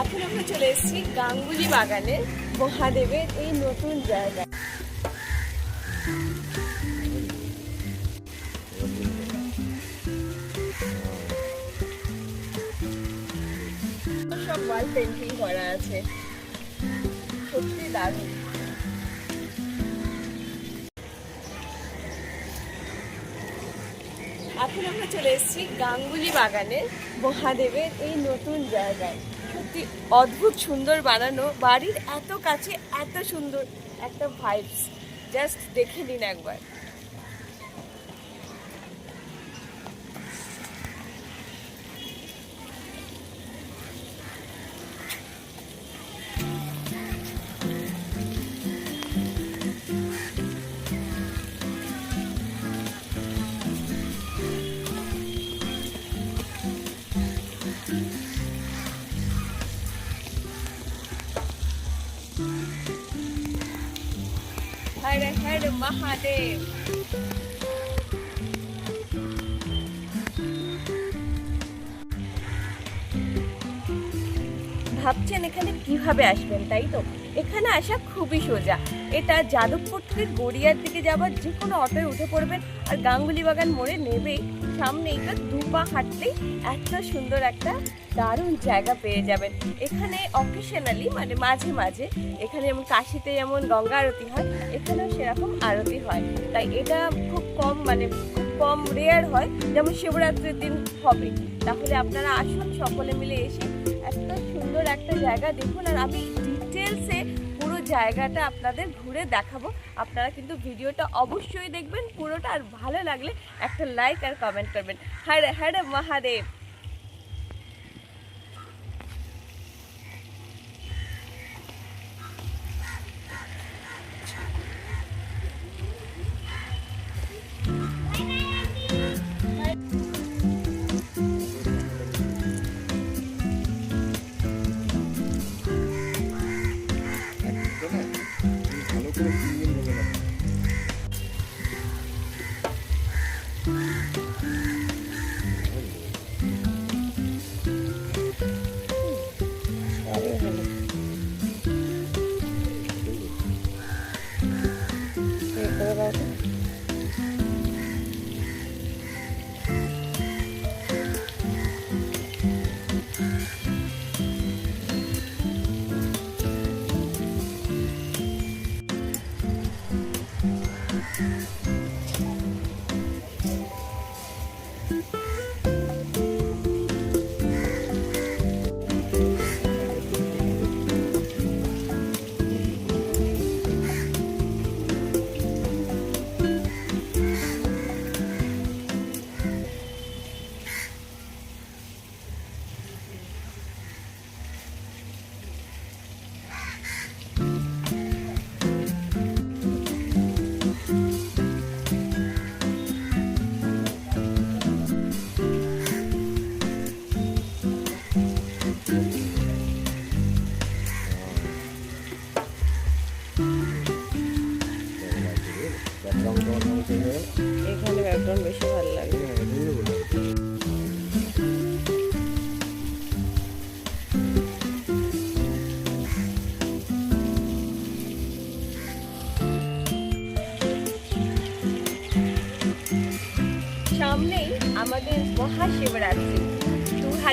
এখন আমরা চলে এসেছি গাঙ্গুলি বাগানে। মহাদেবের এই নতুন জায়গা। সব ওয়াল পেন্টিং করা আছে। সত্যি দারুণ। এখন আমরা চলে এসেছি গাঙ্গুলি বাগানে। মহাদেবের এই নতুন জায়গায়। সত্যি অদ্ভুত সুন্দর বানানো। বাড়ির এত কাছে এত সুন্দর একটা ভাইবস জাস্ট দেখে নিন একবার। ভাবছেন এখানে কীভাবে আসবেন তাই তো? এখানে আসা খুবই সোজা। এটা যাদবপুর থেকে গড়িয়ার দিকে যাবার যে কোনো অটোয় উঠে পড়বেন আর গাঙ্গুলি বাগান মোড়ে নেবেই। সামনে এটা দু পা হাঁটলেই এত সুন্দর একটা দারুণ জায়গা পেয়ে যাবেন। এখানে অকেশনালি মানে মাঝে মাঝে, এখানে যেমন কাশিতে যেমন গঙ্গা আরতি হয়, এখানেও সেরকম আরতি হয়। তাই এটা খুব কম মানে খুব কম রেয়ার হয়, যেমন শিবরাত্রির দিন হবে। তাহলে আপনারা আসুন সকলে মিলে এসে, এত সুন্দর একটা জায়গা দেখুন। আর আমি ডিটেলসে পুরো জায়গাটা আপনাদের ঘুরে দেখাবো। আপনারা কিন্তু ভিডিওটা অবশ্যই দেখবেন, পুরোটা আর ভালো লাগলে একটা লাইক আর কমেন্ট করবেন। হ্যাঁ হ্যাঁ মহাদেব!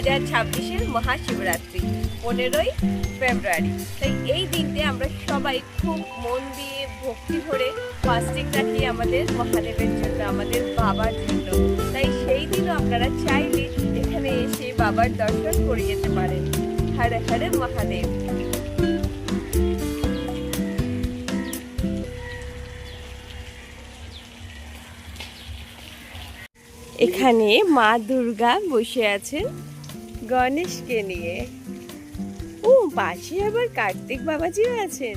হাজার ছাব্বিশের মহাশিবরাত্রি, পনেরোই ফেব্রুয়ারি। তাই এই দিনটি আমরা সবাই খুব মন দিয়ে, ভক্তি ভরে ফাস্টিং রাখি আমাদের মহাদেবের জন্য, আমাদের বাবার জন্য। তাই সেই দিনও আপনারা চাইলে এখানে এসে বাবার দর্শন করে যেতে পারেন। হরে হরে মহাদেব। এখানে মা দুর্গা বসে আছেন। গণেশকে নিয়ে? ও, পাশে আবার কার্তিক বাবাজিও আছেন।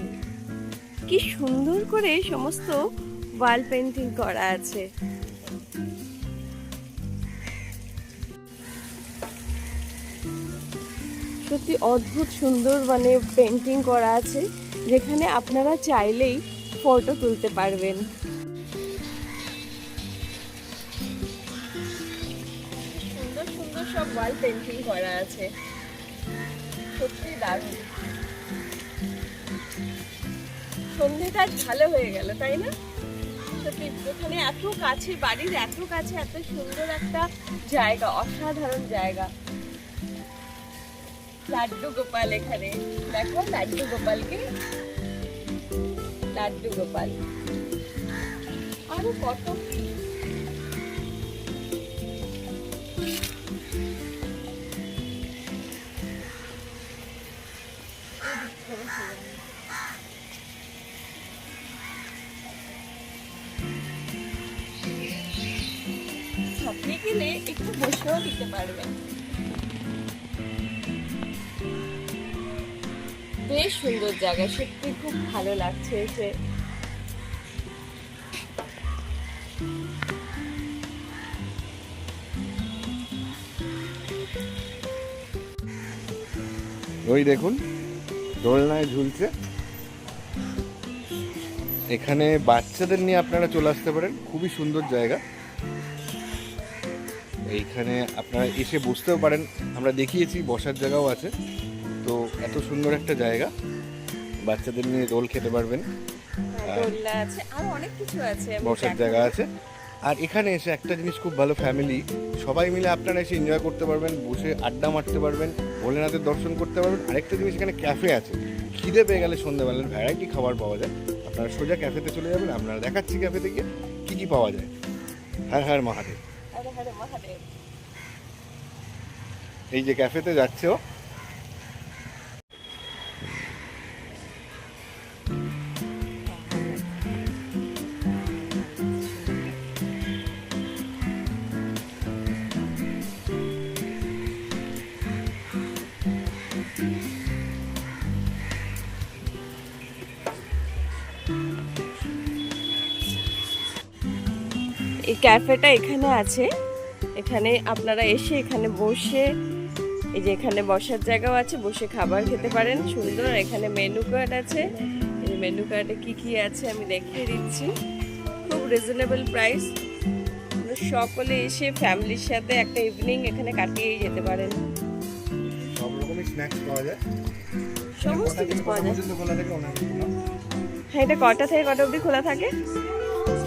কি সুন্দর করে সমস্ত ওয়াল পেন্টিং করা আছে। সত্যি অদ্ভুত সুন্দর মানে পেন্টিং করা আছে, যেখানে আপনারা চাইলেই ফটো তুলতে পারবেন। পেন্টিং করা আছে। সত্যি দারুণ। সন্ধেটা ভালো হয়ে গেল, তাই না? এখানে এত কাছে, বাড়ির এত কাছে, এত সুন্দর একটা জায়গা, অসাধারণ জায়গা। লাড্ডু গোপাল এখানে। দেখো, লাড্ডু গোপালকে। লাড্ডু গোপাল। আরও কত বেশ সুন্দর জায়গা, সত্যি খুব ভালো লাগছে এসে ওই দেখুন, দোলনায় ঝুলছে। এখানে বাচ্চাদের নিয়ে আপনারা চলে আসতে পারেন, খুবই সুন্দর জায়গা। এইখানে আপনারা এসে বসতেও পারেন, আমরা দেখিয়েছি, বসার জায়গাও আছে। তো এত সুন্দর একটা জায়গা। বাচ্চাদের নিয়ে দোল খেতে পারবেন। হ্যাঁ, দোলনা আছে আর অনেক কিছু আছে বসার জায়গা আছে। আর এখানে এসে একটা জিনিস খুব ভালো ফ্যামিলি সবাই মিলে আপনারা এসে এনজয় করতে পারবেন বসে আড্ডা মারতে পারবেন ভোলেনাথের দর্শন করতে পারবেন। আরেকটা জিনিস এখানে ক্যাফে আছে খিদে পেয়ে গেলে সন্ধ্যাবেলার ভ্যারাইটি খাবার পাওয়া যায়। আপনারা সোজা ক্যাফেতে চলে যাবেন আপনারা দেখাচ্ছি ক্যাফেতে গিয়ে কী কী পাওয়া যায়। হ্যাঁ হ্যাঁ মহাদেব। এই যে ক্যাফেতে যাচ্ছে ও। এই ক্যাফেটা এখানে আছে। এখানে আপনারা এসে এখানে বসে এই যে এখানে বসার জায়গাও আছে বসে খাবার খেতে পারেন সুন্দর। এখানে মেনু কার্ড আছে। এই মেনু কার্ডে কি কি আছে আমি দেখিয়ে দিচ্ছি। খুব রিজনেবল প্রাইস সকলে এসে ফ্যামিলির সাথে একটা ইভিনিং এখানে কাটিয়েই যেতে পারেন। সব রকমের স্ন্যাক্স পাওয়া যায়। সমস্ত কিছু পাওয়া যায়। এটা কটা থেকে কটা অবধি খোলা থাকে?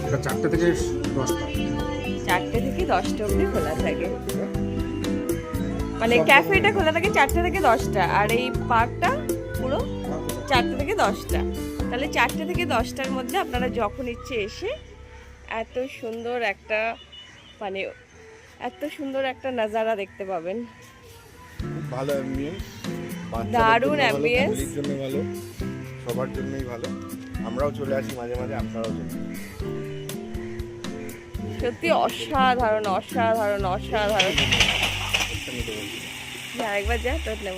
এটা চারটে থেকে দশটা। চারটে থেকে দশটা অবধি খোলা থাকে। মানে ক্যাফেটা খোলা থাকে চারটে থেকে দশটা আর এই পার্কটা পুরো চারটে থেকে দশটা। তাহলে চারটে থেকে দশটার মধ্যে আপনারা যখন ইচ্ছে এসে এত সুন্দর একটা মানে এত সুন্দর একটা নাজারা দেখতে পাবেন। ভালো অ্যাম্বিয়েন্স দারুণ। জন্য ভালো। সবার জন্যই ভালো। আমরাও চলে আসি মাঝে মাঝে আপনারাও চলে। সত্যি অসাধারণ অসাধারণ অসাধারণ। বলছি। যা তোর নেব।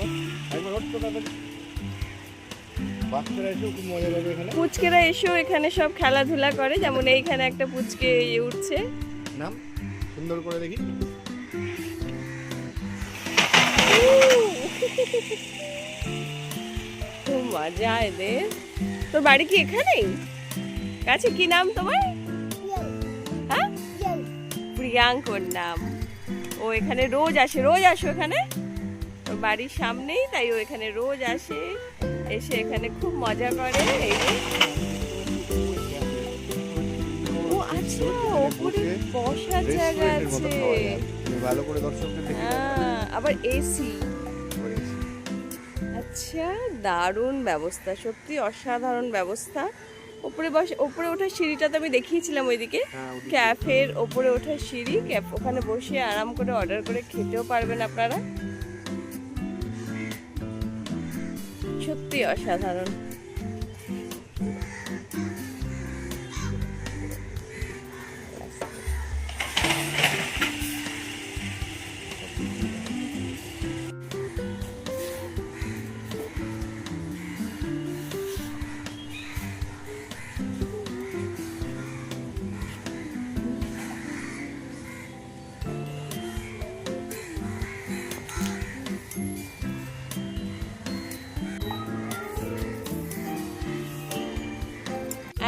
পুচকেরা এসেও এখানে সব খেলাধুলা করে যেমন এইখানে একটা পুচকে ইয়ে উঠছে। নাম? সুন্দর করে দেখি। মজা এদের। তোর বাড়ি কি এখানেই? কাছে কি নাম তোমার? হ্যাঁ? প্রিয়াঙ্কর নাম। ও এখানে রোজ আসে রোজ আসো এখানে? ওর বাড়ির সামনেই তাই ও এখানে রোজ আসে এসে এখানে খুব মজা করে। এই ও আচ্ছা ওপরে বসার জায়গা আছে। ভালো করে দর্শকদের হ্যাঁ, আবার এসি আচ্ছা দারুণ ব্যবস্থা সত্যি অসাধারণ ব্যবস্থা। ওপরে বসে ওপরে ওঠার সিঁড়িটা তো আমি দেখিয়েছিলাম ওইদিকে। হ্যাঁ ক্যাফের ওপরে ওঠার সিঁড়ি ক্যাফ ওখানে বসে আরাম করে অর্ডার করে খেতেও পারবেন আপনারা। সত্যি অসাধারণ।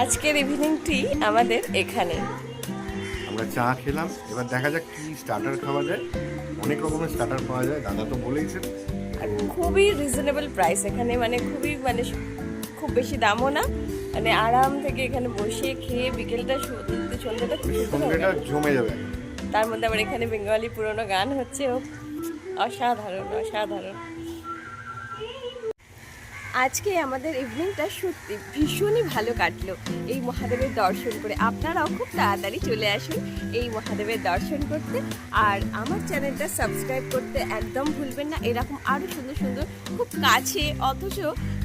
আজকের ইভিনিংটি আমাদের এখানে। আমরা চা খেলাম। এবার দেখা যাক কি স্টার্টার খাওয়া যায়। অনেক রকমের স্টার্টার পাওয়া যায় দাদা তো বলেইছেন। আর খুবই রিজনেবল প্রাইস এখানে মানে খুবই মানে খুব বেশি দামও না। মানে আরাম থেকে এখানে বসে খেয়ে বিকেলটা সন্ধ্যাটা খুব সুন্দর জমে যাবে। তার মধ্যে আবার এখানে বেঙ্গলি পুরোনো গান হচ্ছে অসাধারণ অসাধারণ। আজকে আমাদের ইভিনিংটা সত্যি ভীষণই ভালো কাটলো। এই মহাদেবের দর্শন করে আপনারাও খুব তাড়াতাড়ি চলে আসুন এই মহাদেবের দর্শন করতে। আর আমার চ্যানেলটা সাবস্ক্রাইব করতে একদম ভুলবেন না। এরকম আরও সুন্দর সুন্দর, খুব কাছে অথচ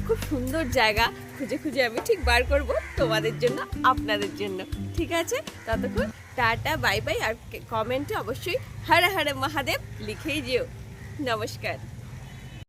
খুব সুন্দর জায়গা খুঁজে খুঁজে আমি ঠিক বার করব তোমাদের জন্য, আপনাদের জন্য। ঠিক আছে? ততক্ষণ টাটা, বাই বাই। আর কমেন্টে অবশ্যই হরে হরে মহাদেব লিখেই যেও। নমস্কার।